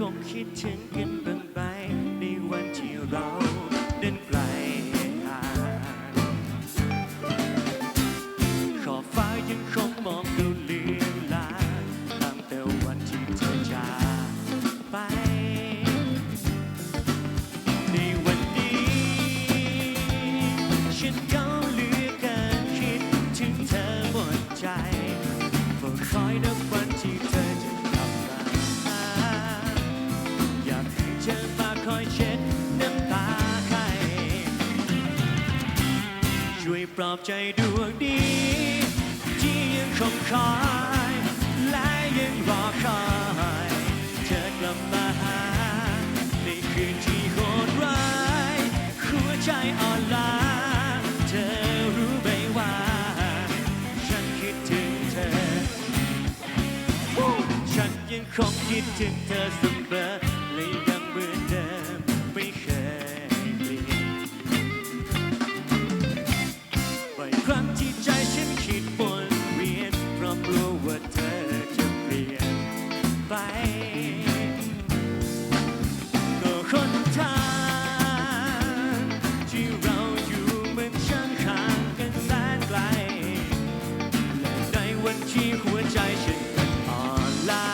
คงคิดถึงกันบ้างไหมในวันที่เราเดินไกลห่างขอบฟ้ายังคง ปลอบใจดวงดี ที่ยังคงคอย และยังรอคอย เธอกลับมาหา ในคืนที่โหดร้ายหัวใจอ่อนล้าเธอรู้ไหมว่า ฉันคิดถึงเธอ ฉันยังคงคิดถึงเธอเสมอ ก็คนทางที่เราอยู่เหมันช่างห่างกันแสนไกลและในวันที่หัวใจฉันมันอ่อนล้า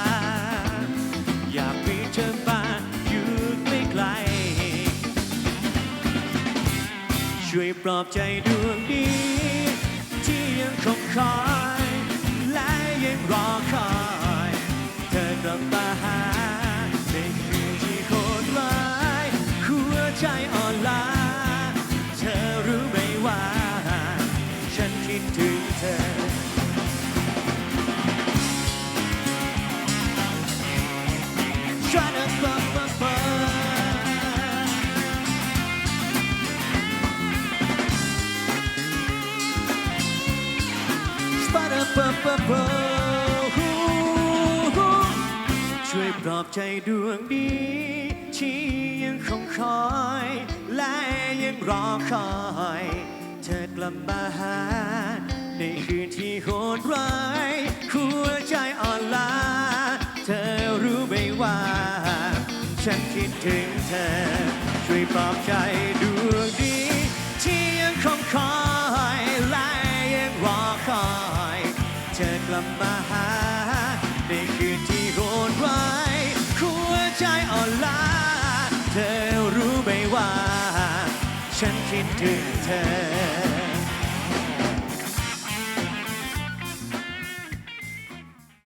อยากมีเธอมาอยู่ใกล้ๆช่วยปลอบใจดวงดีที่ยังคงคอยและยังรอคอย ใจอ่อนล้า เธอรู้ไหมว่า ฉันคิดถึงเธอช่วยปลอบใจดวงดี ที่ยังคงคอยและยังรอคอย เธอกลับมาหา ในคืนที่โหดร้ายหัวใจอ่อนล้า เธอรู้ไหมว่า ฉันคิดถึงเธอ ช่วยปลอบใจดวงดี ที่ยังคงคอยและยังรอคอย เธอกลับมาหา ในคืนที่โหดร้ายหัวใจอ่อนล้า ธอรู้ไหมว่า ฉันคิดถึงเธอ